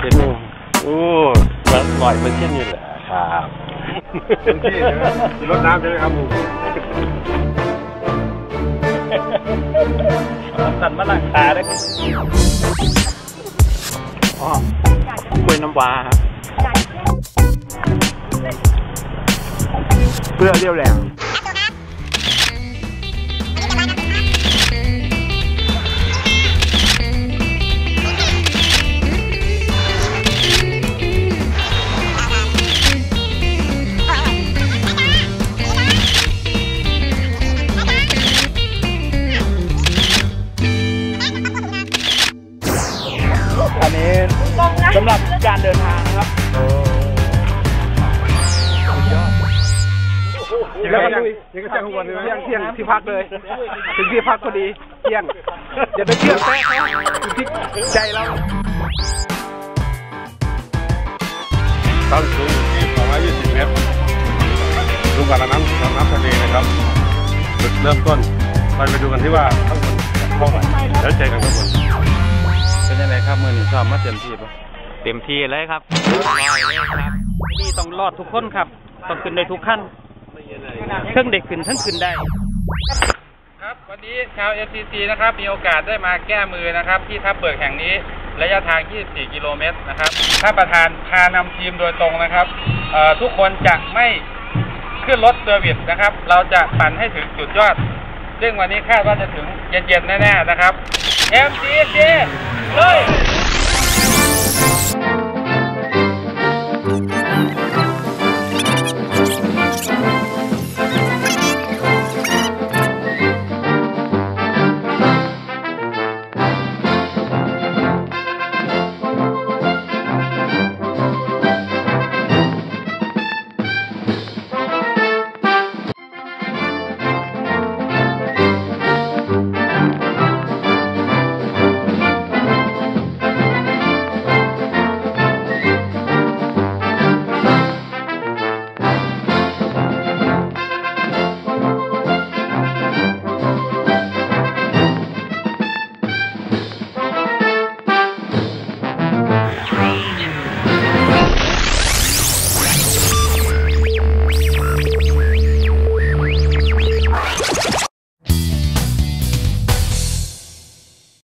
เห็นโอ้มันลอยมันเช่นนี้แหละครับที่รถน้ำใช่ไหมครับผมสั่นมาลังคาได้อ๋อกล้วยน้ำว้าครับเพื่อเรียวแรง นนี้สำหรับการเดินทางนะครับแล้วก็ลุยยังก็แจ้งทุกวันเลยเที่ยงเที่ยงที่พักเลย ถึงที่พักพอดีเที่ยงอย่าไปเชื่อแป๊ะเขาอยู่ที่ใจเราความสูงอยู่ที่220เมตรดูการน้ำน้ำทะเลนะครับจุดเริ่มต้น ไปไปดูกันที่ว่าทั้งหมดเท่าไหร่แล้วเจอกันทั้งหมดเป็นยังไง ครับมือหนึ่งซ้อมมาเต็มที่ปะเต็มที่เลยครับร้อยเลยครับนี่ต้องรอดทุกคนครับ ต้องขึ้นได้ทุกขั้นเทั้งเด็กขึ้นเทั้งขึ้นได้ ครับวันนี้ชาว FCC นะครับมีโอกาสได้มาแก้มือนะครับ ที่ทับเบิกแห่งนี้ระยะทาง 24 กิโลเมตรนะครับถ้านประธานพานำทีมโดยตรงนะครับเอ่อทุกคนจะไม่ขึ้นรถเซอร์วิสนะครับ เราจะปั่นให้ถึงจุดยอด ซึ่งวันนี้คาดว่าจะถึงเย็นๆ แน่ๆ นะครับ FCC เลย